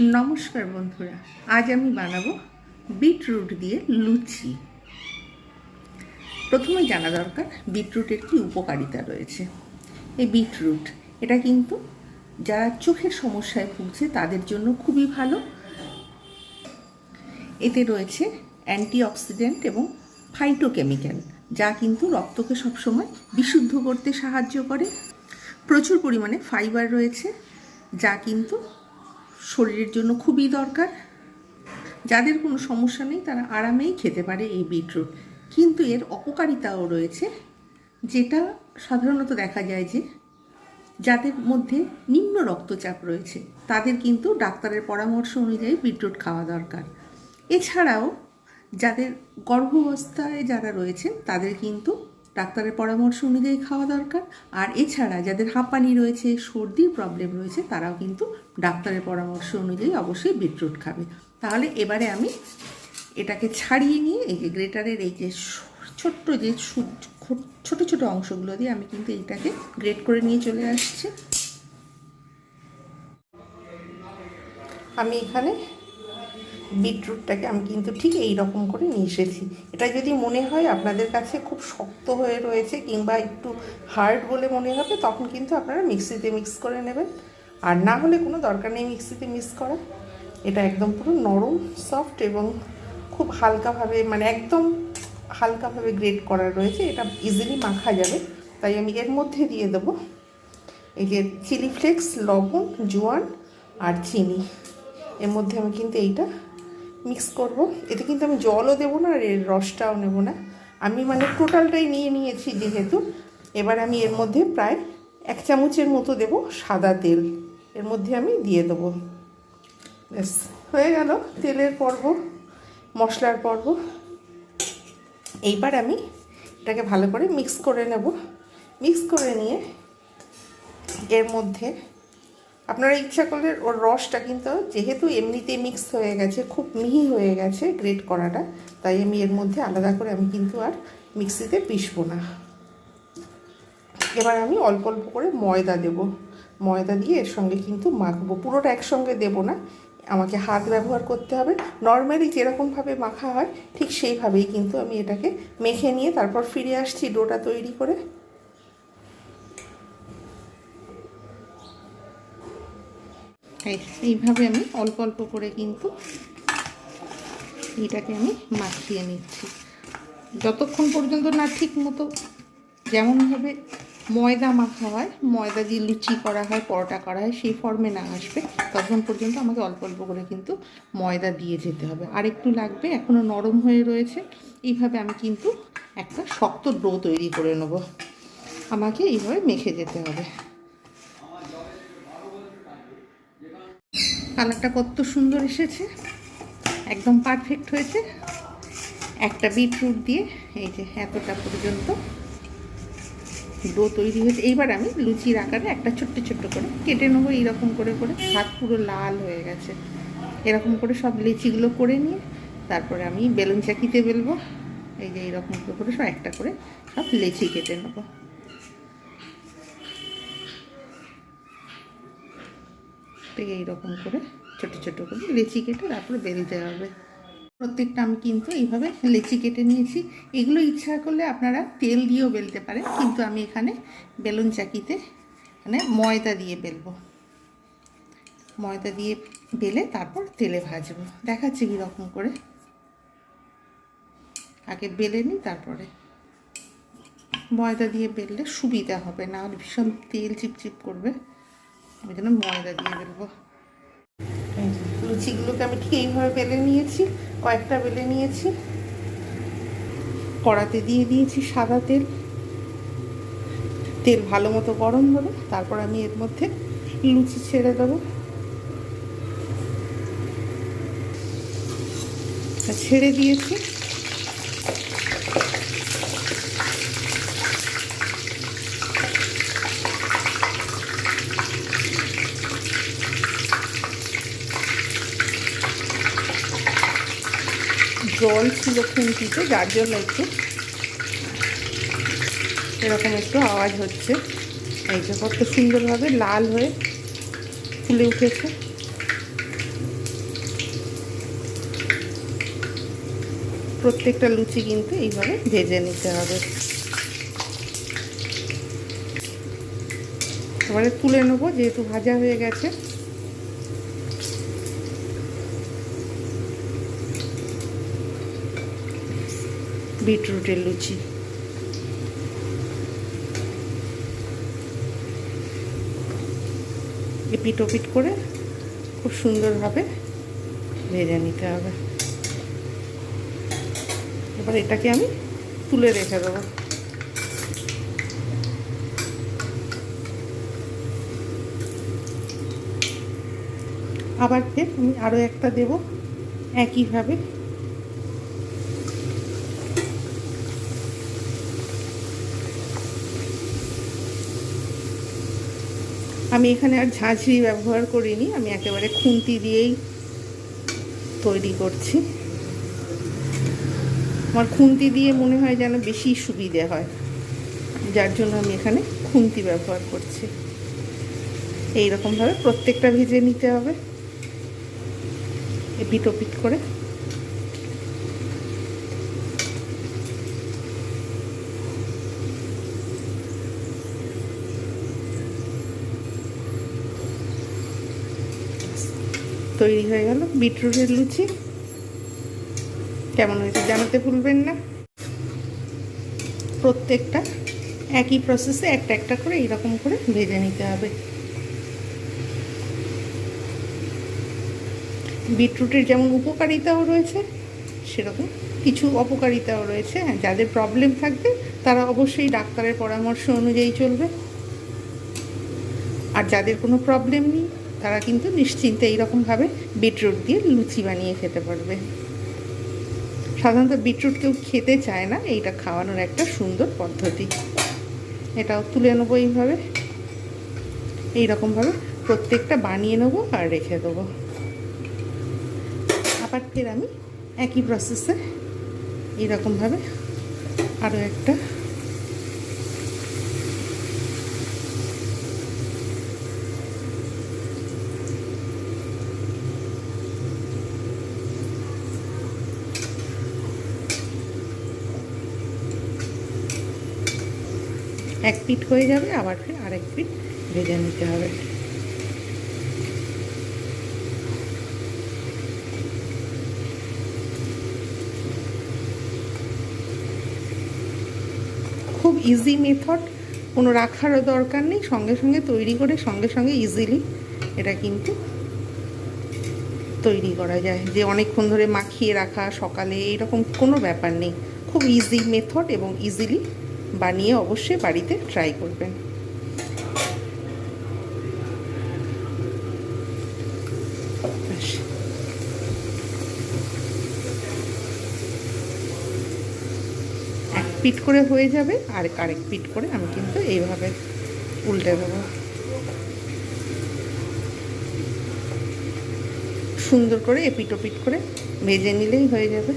নমস্কার বন্ধুরা, আজ আমি বানাবো বিটরুট দিয়ে লুচি। প্রথমে জানা দরকার, বিটরুটের কি উপকারিতা রয়েছে। এই বিটরুট, এটা কিন্তু যারা চোখের সমস্যায় ভুগছে, তাদের জন্য খুবই ভালো। এতে রয়েছে অ্যান্টিঅক্সিডেন্ট এবং ফাইটোকেমিক্যাল, যা কিন্তু রক্তকে সবসময় বিশুদ্ধ করতে সাহায্য করে। প্রচুর পরিমাণে ফাইবার রয়েছে, যা কিন্তু শরীরের জন্য খুবই দরকার। যাদের কোনো সমস্যা নেই, তারা আরামেই খেতে পারে এই বিটরুট। কিন্তু এর অপকারিতাও রয়েছে, যেটা সাধারণত দেখা যায় যে, যাদের মধ্যে নিম্ন রক্তচাপ রয়েছে, তাদের কিন্তু ডাক্তারের পরামর্শ অনুযায়ী বিটরুট খাওয়া দরকার। এছাড়াও, যাদের গর্ভাবস্থায় যারা রয়েছেন, তাদের কিন্তু ডাক্তারের পরামর্শ অনুযায়ী খাওয়া দরকার। আর এছাড়া যাদের হাঁপানি রয়েছে, সর্দির প্রবলেম রয়েছে, তারাও কিন্তু ডাক্তারের পরামর্শ অনুযায়ী অবশ্যই বিটরুট খাবে। তাহলে এবারে আমি এটাকে ছাড়িয়ে নিয়ে, এই যে গ্রেটারের এই যে ছোট্ট যে ছোট ছোট অংশগুলো দিয়ে আমি কিন্তু এইটাকে গ্রেট করে নিয়ে চলে আসছি। আমি এখানে বিটরুটটাকে আমি কিন্তু ঠিক এই রকম করে নিয়ে এসেছি। এটা যদি মনে হয় আপনাদের কাছে খুব শক্ত হয়ে রয়েছে কিংবা একটু হার্ড বলে মনে হবে, তখন কিন্তু আপনারা মিক্সিতে মিক্স করে নেবেন। আর না হলে কোনো দরকার নেই মিক্সিতে মিক্স করা এটা একদম পুরো নরম সফট এবং খুব হালকাভাবে মানে একদম হালকাভাবে গ্রেড করা রয়েছে। এটা ইজিলি মাখা যাবে। তাই আমি এর মধ্যে দিয়ে দেবো। এই যে চিলি ফ্লেক্স লবণ, জোয়ান আর চিনি। এর মধ্যে আমি কিন্তু এইটা মিক্স করব। এতে কিন্তু আমি জলও দেবো না আর এর রসটাও নেব না। আমি মানে টোটালটাই নিয়ে নিয়েছি যেহেতু। এবার আমি এর মধ্যে প্রায় এক চামচের মতো দেব সাদা তেল। এর মধ্যে আমি দিয়ে দেবো। ব্যাস, হয়ে গেল তেলের পর্ব, মশলার পর্ব। এইবার আমি এটাকে ভালো করে মিক্স করে নেব। মিক্স করে নিয়ে এর মধ্যে আপনারা ইচ্ছা করলে ওর রসটা কিন্তু যেহেতু এমনিতে মিক্স হয়ে গেছে, খুব মিহি হয়ে গেছে গ্রেট করাটা, তাই আমি এর মধ্যে আলাদা করে আমি কিন্তু আর মিক্সিতে পিসবো না। এবার আমি অল্প অল্প করে ময়দা দেব। ময়দা দিয়ে এর সঙ্গে কিন্তু মাখবো। পুরোটা একসঙ্গে দেব না, আমাকে হাত ব্যবহার করতে হবে। নর্মালি যেরকমভাবে মাখা হয়, ঠিক সেইভাবেই কিন্তু আমি এটাকে মেখে নিয়ে তারপর ফিরে আসছি ডোটা তৈরি করে। এইভাবে আমি অল্প অল্প করে কিন্তু এটাকে আমি মাখিয়ে নিচ্ছি। যতক্ষণ পর্যন্ত না ঠিক মতো যেমনভাবে ময়দা মাখা হয়, ময়দা দিয়ে লুচি করা হয়, পরোটা করা হয়, সেই ফর্মে না আসবে, ততক্ষণ পর্যন্ত আমাকে অল্প অল্প করে কিন্তু ময়দা দিয়ে যেতে হবে। আর একটু লাগবে এখনও নরম হয়ে রয়েছে, এইভাবে আমি কিন্তু একটা শক্ত ডো তৈরি করে নেব। আমাকে এইভাবে মেখে যেতে হবে। কালারটা কত সুন্দর এসেছে। একদম পারফেক্ট হয়েছে। একটা বিটরুট দিয়ে এই যে এতটা পর্যন্ত ডো তৈরি হয়েছে। এইবার আমি লুচির আকারে একটা ছোট্ট ছোট্ট করে কেটে নেব, এইরকম করে করে। হাত পুরো লাল হয়ে গেছে। এরকম করে সব লিচিগুলো করে নিয়ে তারপরে আমি বেলুন চাকিতে বেলবো। এই যে এইরকম করে করে সব একটা করে সব লেচি কেটে নেব। ঠিক এইরকম করে ছোট ছোট করে লেচি কেটে তারপরে বেলতে হবে। প্রত্যেকটা আমি কিন্তু এইভাবে লেচি কেটে নিয়েছি। এগুলো ইচ্ছা করলে আপনারা তেল দিয়েও বেলতে পারেন, কিন্তু আমি এখানে বেলুন চাকিতে মানে ময়দা দিয়ে বেলবো। ময়দা দিয়ে বেলে তারপর তেলে ভাজবো। দেখাচ্ছি কীরকম করে। আগে বেলে নিই, তারপরে। ময়দা দিয়ে বেললে সুবিধা হবে, না ভীষণ তেল চিপচিপ করবে। ওই জন্য ময়দা দিয়ে যে লুচিগুলোকে আমি ঠিক এইভাবে বেলে নিয়েছি, কয়েকটা বেলে নিয়েছি। কড়াতে দিয়ে দিয়েছি সাদা তেল। তেল ভালো মতো গরম হলো তারপর আমি এর মধ্যে লুচি ছেড়ে দেবো। ছেড়ে দিয়েছি। জল ছিল খুঁটিতে যার জন্য একটু এরকম একটু আওয়াজ হচ্ছে। এই যে কত সুন্দরভাবে লাল হয়ে ফুলে উঠেছে। প্রত্যেকটা লুচি কিন্তু এইভাবে ভেজে নিতে হবে। এবারে তুলে নেব, যেহেতু ভাজা হয়ে গেছে। বিটরুটের লুচি। এপিট ওপিট করে খুব সুন্দরভাবে ভেজে নিতে হবে। এবার এটাকে আমি তুলে রেখে দেবো। আবার ফের আমি আরও একটা দেব একইভাবে। আমি এখানে আর ঝাঁঝরি ব্যবহার করিনি, আমি একেবারে খুন্তি দিয়েই তৈরি করছি। আমার খুন্তি দিয়ে মনে হয় যেন বেশি সুবিধে হয়, যার জন্য আমি এখানে খুন্তি ব্যবহার করছি। এই রকমভাবে প্রত্যেকটা ভেজে নিতে হবে। এপিট ওপিট করে। তৈরি হয়ে গেল। বিটরুটের লুচি। কেমন হয়েছে জানাতে ভুলবেন না। প্রত্যেকটা একই প্রসেসে একটা একটা করে এইরকম করে ভেজে নিতে হবে। বিটরুটের যেমন উপকারিতাও রয়েছে, সেরকম কিছু অপকারিতাও রয়েছে। যাদের প্রবলেম থাকবে, তারা অবশ্যই ডাক্তারের পরামর্শ অনুযায়ী চলবে। আর যাদের কোনো প্রবলেম নেই তারা কিন্তু নিশ্চিন্তে এইরকমভাবে বিটরুট দিয়ে লুচি বানিয়ে খেতে পারবে। সাধারণত বিটরুট কেউ খেতে চায় না, এইটা খাওয়ানোর একটা সুন্দর পদ্ধতি। এটাও তুলে নেব এইভাবে। এইরকমভাবে প্রত্যেকটা বানিয়ে নেব আর রেখে দেবো। আবার ফের আমি একই প্রসেসে এইরকমভাবে আরও একটা এক পিট হয়ে যাবে, আবার ফের আরেক পিট ভেজে নিতে হবে। খুব ইজি মেথড কোনো রাখারও দরকার নেই, সঙ্গে সঙ্গে তৈরি করে সঙ্গে সঙ্গে ইজিলি এটা কিন্তু তৈরি করা যায়। যে অনেকক্ষণ ধরে মাখিয়ে রাখা, সকালে এরকম কোনো ব্যাপার নেই। খুব ইজি মেথড এবং ইজিলি বানিয়ে অবশ্যই বাড়িতে ট্রাই করবেন। এক পিট করে হয়ে যাবে, আর আরেক পিট করে আমি কিন্তু এইভাবে উল্টে দেবো। সুন্দর করে এপিট ওপিট করে ভেজে নিলেই হয়ে যাবে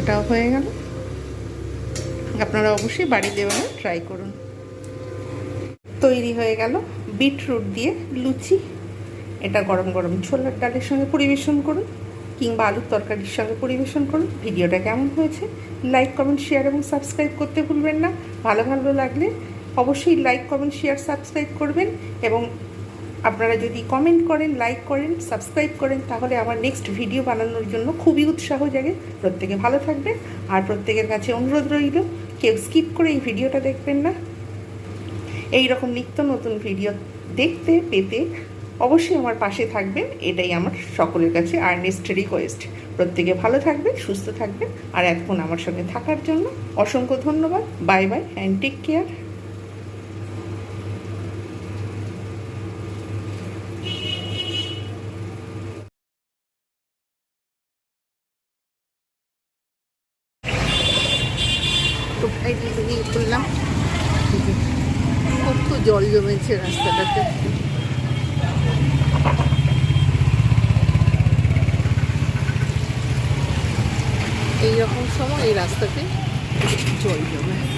এটাও হয়ে গেল। আপনারা অবশ্যই বাড়িতে বানিয়ে ট্রাই করুন। তৈরি হয়ে গেল বিটরুট দিয়ে লুচি। এটা গরম গরম ছোলার ডালের সঙ্গে পরিবেশন করুন কিংবা আলুর তরকারির সঙ্গে পরিবেশন করুন। ভিডিওটা কেমন হয়েছে? লাইক কমেন্ট শেয়ার এবং সাবস্ক্রাইব করতে ভুলবেন না। ভালো ভালো লাগলে অবশ্যই লাইক কমেন্ট শেয়ার সাবস্ক্রাইব করবেন এবং আপনারা যদি কমেন্ট করেন লাইক করেন সাবস্ক্রাইব করেন, তাহলে আমার নেক্সট ভিডিও বানানোর জন্য খুবই উৎসাহ জাগে। প্রত্যেকে ভালো থাকবেন। আর প্রত্যেকের কাছে অনুরোধ রইল, কেউ স্কিপ করে এই ভিডিওটা দেখবেন না। এই রকম নিত্য নতুন ভিডিও দেখতে, পেতে অবশ্যই আমার পাশে থাকবেন। এটাই আমার সকলের কাছে আর্নেস্ট রিকোয়েস্ট প্রত্যেকে ভালো থাকবেন, সুস্থ থাকবেন। আর এখন আমার সঙ্গে থাকার জন্য অসংখ্য ধন্যবাদ। Bye bye and take care টোপটাই দিয়ে করলাম কত জল জমেছে রাস্তাটাতে। এইরকম সময় এই রাস্তাতে জল জমে